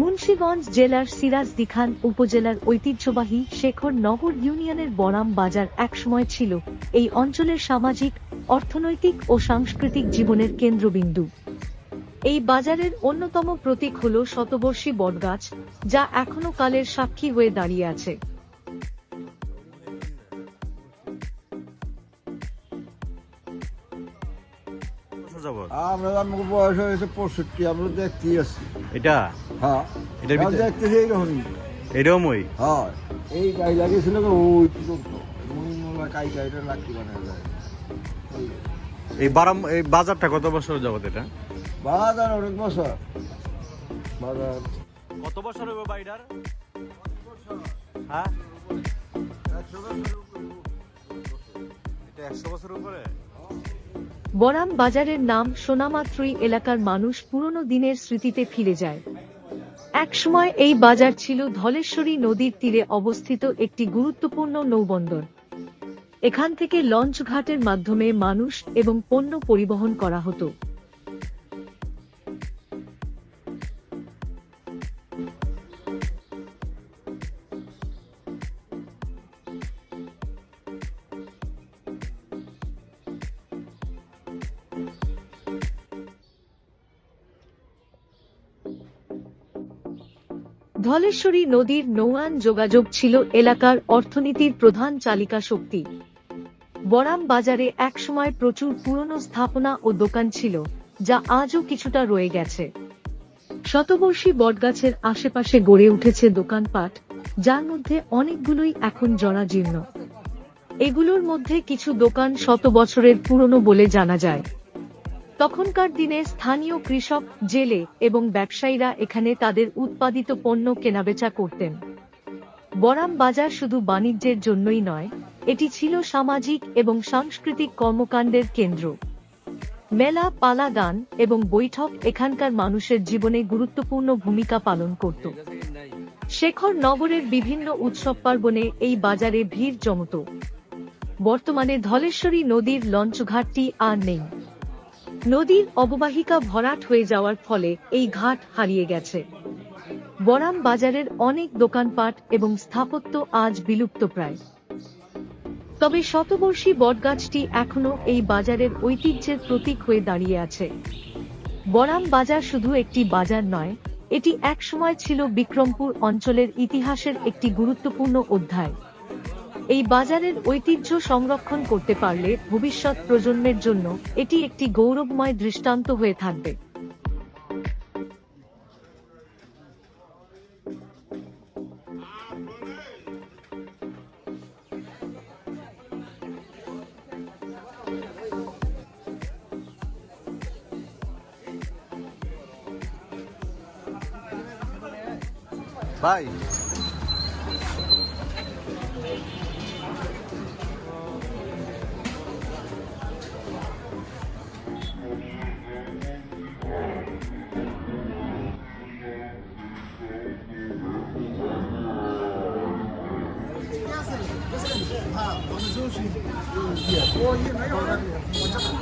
মুন্সিগঞ্জ জেলার সিরাজদিখান উপজেলার ঐতিহ্যবাহী শেখর নগর ইউনিয়নের বরাম বাজার একসময় ছিল এই অঞ্চলের সামাজিক, অর্থনৈতিক ও সাংস্কৃতিক জীবনের কেন্দ্রবিন্দু। এই বাজারের অন্যতম প্রতীক হল শতবর্ষী বটগাছ, যা এখনও কালের সাক্ষী হয়ে দাঁড়িয়ে আছে। যাবত? আমরা আমাকে বয়স হয়েছে পঁয়ষট্টি আমরা দেখতেই আছি। এটা? হ্যাঁ। এটার আমরা ভিতরে- দেখতেছি এইরকমই। এটাও মই হ্যাঁ। এই গাই লাগিয়েছিল ওই কাই কাইটা লাকি বানায় যায়। এই বারাম এই বাজারটা কত বছর যাবত এটা? বাজার অনেক বছর। বাজার কত বছর হবে বাড়িটার? হ্যাঁ? এটা একশো বছর উপরে? বরাম বাজারের নাম সোনামাত্রই এলাকার মানুষ পুরনো দিনের স্মৃতিতে ফিরে যায়। একসময় এই বাজার ছিল ধলেশ্বরী নদীর তীরে অবস্থিত একটি গুরুত্বপূর্ণ নৌবন্দর। এখান থেকে লঞ্চ ঘাটের মাধ্যমে মানুষ এবং পণ্য পরিবহন করা হতো। ধলেশ্বরী নদীর নৌয়ান যোগাযোগ ছিল এলাকার অর্থনীতির প্রধান চালিকা শক্তি। বরাম বাজারে একসময় প্রচুর পুরনো স্থাপনা ও দোকান ছিল, যা আজও কিছুটা রয়ে গেছে। শতবর্ষী বটগাছের আশেপাশে গড়ে উঠেছে দোকানপাট, যার মধ্যে অনেকগুলোই এখন জরাজীর্ণ। এগুলোর মধ্যে কিছু দোকান শত বছরের পুরনো বলে জানা যায়। তখনকার দিনে স্থানীয় কৃষক, জেলে এবং ব্যবসায়ীরা এখানে তাদের উৎপাদিত পণ্য কেনাবেচা করতেন। বরাম বাজার শুধু বাণিজ্যের জন্যই নয়, এটি ছিল সামাজিক এবং সাংস্কৃতিক কর্মকাণ্ডের কেন্দ্র। মেলা পালা গান এবং বৈঠক এখানকার মানুষের জীবনে গুরুত্বপূর্ণ ভূমিকা পালন করত। শেখর নগরের বিভিন্ন উৎসব পার্বণে এই বাজারে ভিড় জমত। বর্তমানে ধলেশ্বরী নদীর লঞ্চঘাটটি আর নেই। নদীর অববাহিকা ভরাট হয়ে যাওয়ার ফলে এই ঘাট হারিয়ে গেছে। বরাম বাজারের অনেক দোকানপাট এবং স্থাপত্য আজ বিলুপ্ত প্রায়। তবে শতবর্ষী বটগাছটি এখনও এই বাজারের ঐতিহ্যের প্রতীক হয়ে দাঁড়িয়ে আছে। বরাম বাজার শুধু একটি বাজার নয়, এটি একসময় ছিল বিক্রমপুর অঞ্চলের ইতিহাসের একটি গুরুত্বপূর্ণ অধ্যায়। এই বাজারের ঐতিহ্য সংরক্ষণ করতে পারলে ভবিষ্যৎ প্রজন্মের জন্য এটি একটি গৌরবময় দৃষ্টান্ত হয়ে থাকবে। ভাই 啊，我们休息，嗯，也播，也没有人，我播。